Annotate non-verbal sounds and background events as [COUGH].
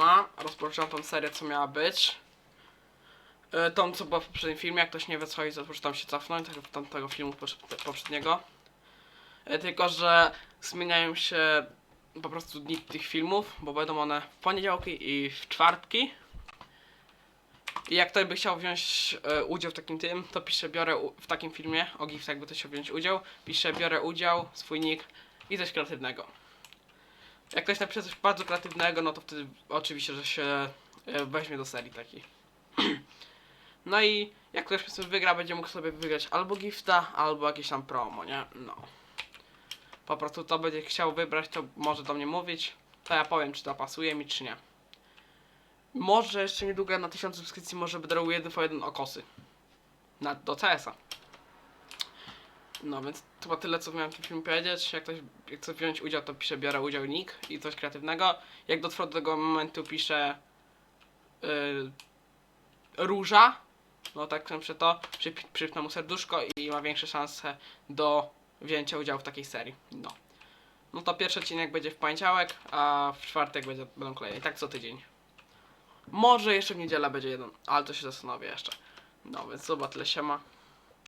siema. Rozpoczynam tą serię, co miała być. E, Tą, co była w poprzednim filmie, jak ktoś nie wie co chodzi, to proszę tam się cofnąć, tak do tamtego filmu poprze- poprzedniego. E, Tylko, że zmieniają się po prostu dni tych filmów, bo będą one w poniedziałki i w czwartki. I jak ktoś by chciał wziąć e, udział w takim tym, to pisze biorę w takim filmie, o gift jakby ktoś chciał wziąć udział, pisze biorę udział, swój nick i coś kreatywnego. Jak ktoś napisze coś bardzo kreatywnego, no to wtedy oczywiście, że się e, weźmie do serii takiej. [CLEARS THROAT] No i jak ktoś powiedzmy wygra, będzie mógł sobie wygrać albo gifta, albo jakieś tam promo, nie? No. Po prostu to będzie chciał wybrać, to może do mnie mówić. To ja powiem, czy to pasuje mi, czy nie. Może jeszcze niedługo na 1000 subskrypcji może robił jeden po jeden okosy. Na, do CS-a. No więc to chyba tyle, co miałem w tym filmie powiedzieć. Jak ktoś jak chce wziąć udział, to pisze biorę udział nick i coś kreatywnego. Jak dotrwa do tego momentu, pisze yy, róża. No tak napiszę to, przyp- przypnę mu serduszko i ma większe szanse do wzięcia udziału w takiej serii. No. No to pierwszy odcinek będzie w poniedziałek, a w czwartek będzie, będą kolejne. I tak co tydzień. Może jeszcze w niedzielę będzie jeden, ale to się zastanowię jeszcze. No więc chyba tyle siema.